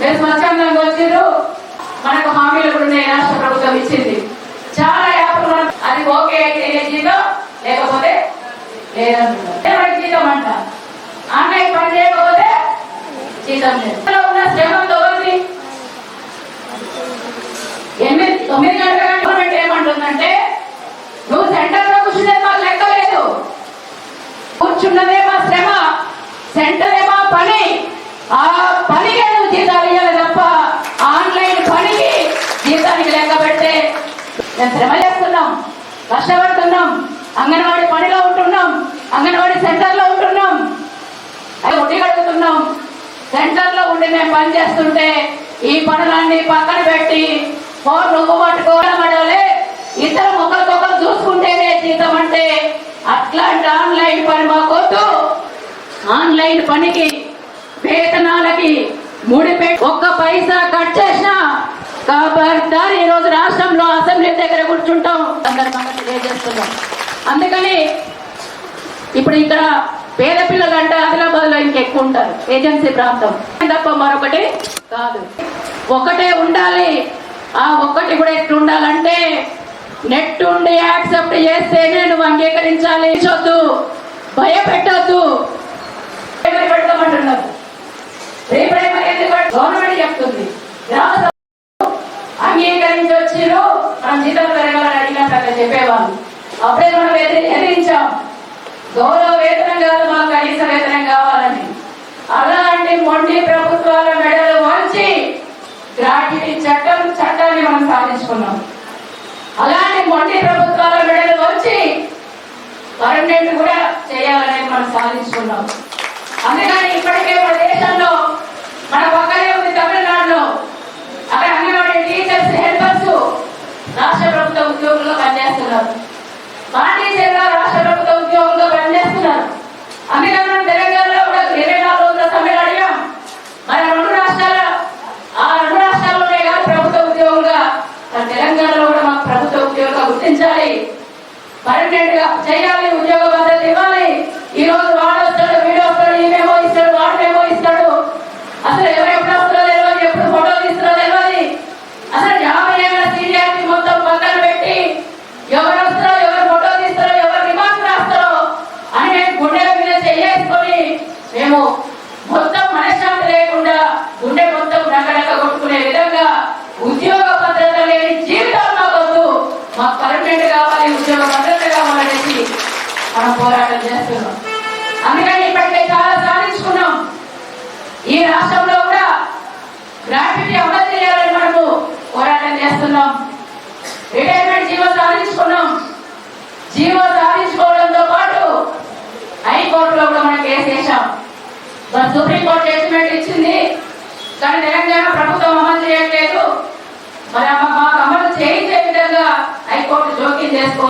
మీరు స్వచ్ఛందంగా వచ్చారు మనకు హామీలు కూడా ఉన్నాయి రాష్ట్ర ప్రభుత్వం ఇచ్చింది. చాలా యాప్లు మనం అది ఓకే అయితే జీతం? లేకపోతే లేదంటున్నారు జీతం అంట? ఆన్లైన్ పని చేయకపోతే జీతం లేదు. ఉన్న శ్రమంతో ఉంది ఎనిమిది తొమ్మిది గంటల గవర్నమెంట్ ఏమంటుందంటే నువ్వు సెంటర్లో కూర్చునే మాకు లెక్క లేదు. కూర్చున్నదే మా శ్రమ సెంటరే మా పని. ఆ పనికే నువ్వు జీతాలు ఇవ్వాలి తప్ప ఆన్లైన్ పనికి జీతానికి లెక్క పెడితే మేము శ్రమ చేస్తున్నాం కష్టపడుతున్నాం అంగన్వాడీ పనిలో ఉంటున్నాం అంగన్వాడీ సెంటర్లో ఉంటున్నాం. అది ఒడ్డి కడుగుతున్నాం. సెంటర్లో ఉండి మేము పని చేస్తుంటే ఈ పనులన్నీ పక్కన పెట్టి ఫోన్ నువ్వు పట్టుకోవడం అడవలే ఒకరికొకరు చూసుకుంటేనే జీతం అంటే అట్లాంటి ఆన్లైన్ పని మాకొద్దు. ఆన్లైన్ పనికి వేతనాలకి ముడిపె ఒక్క పైసా కట్ చేసినా ఖబర్దార్ ఈ రోజు రాష్ట్రంలో అసెంబ్లీ దగ్గర కూర్చుంటాం. సందర్భంగా తెలియజేస్తున్నాం. అందుకని ఇప్పుడు ఇక్కడ పేద పిల్లలు అంటే ఆదిలాబాద్లో ఇంకెక్కువ ఉంటారు. ఏజెన్సీ ప్రాంతం. తప్ప మరొకటి కాదు. ఒకటే ఉండాలి. ఆ ఒక్కటి కూడా ఎట్లా ఉండాలంటే నెట్ ఉండి యాక్సెప్ట్ చేస్తేనే నువ్వు అంగీకరించాలి. చొద్దు భయపెట్టొద్దు. ప్రైమరీ అంగీకరించి వచ్చిరు మనం జీతం పెరగాలని అడిగినట్టు అక్కడ చెప్పేవాళ్ళు. అప్పుడే మనం ఎదిరి- ఎదిరించాం. గౌరవ వేతనం కాదు మాకు కనీస వేతనం కావాలని. అలాంటి మొండి ప్రభుత్వాల మెడలు వంచి గ్రాట్యుటీ చట్టం చట్టాన్ని మనం సాధించుకున్నాం. అలాంటి మొండి ప్రభుత్వాల మెడలు వంచి పర్మనెంట్ కూడా చేయాలని మనం సాధించుకున్నాం. అందుకని ఇప్పటికే మన దేశంలో మన పక్కనే ఉంది తమిళనాడులో అక్కడ అంగన్వాడీ టీచర్స్ హెల్పర్స్ రాష్ట్ర ప్రభుత్వ ఉద్యోగుల్లో పనిచేస్తున్నారు మా టీచర్గా రాష్ట్ర ప్రభుత్వ ఉద్యోగుల్లో పనిచేస్తున్నారు అందుకని మనం తెలంగాణలో కూడా ఇరవై నాలుగు రోజుల సమ్మెలు అడిగాం మన రెండు రాష్ట్రాల ఆ రెండు రాష్ట్రాల్లోనే కాదు ప్రభుత్వ ఉద్యోగులుగా మన తెలంగాణలో కూడా మాకు ప్రభుత్వ ఉద్యోగంగా గుర్తించాలి. పర్మనెంట్గా చేయాలి ఉద్యోగ భద్రత ఇవ్వాలి. మాకు పర్మనెంట్ కావాలి ఉద్యోగం భద్రత కావాలనేసి మనం పోరాటం చేస్తున్నాం. అందుకని ఇప్పటికే చాలా సాధించుకున్నాం. ఈ రాష్ట్రంలో కూడా గ్రాట్యుటీ అమలు చేయాలని మనము పోరాటం చేస్తున్నాం. రిటైర్మెంట్ జీవో సాధించుకున్నాం. జీవో సాధించుకోవడంతో పాటు హైకోర్టులో కూడా మనం కేసు వేసాం మరి సుప్రీంకోర్టు జడ్జిమెంట్ ఇచ్చింది. కానీ తెలంగాణ ప్రభుత్వం అమలు చేయట్లేదు. మరి హైకోర్టు జోక్యం చేసుకో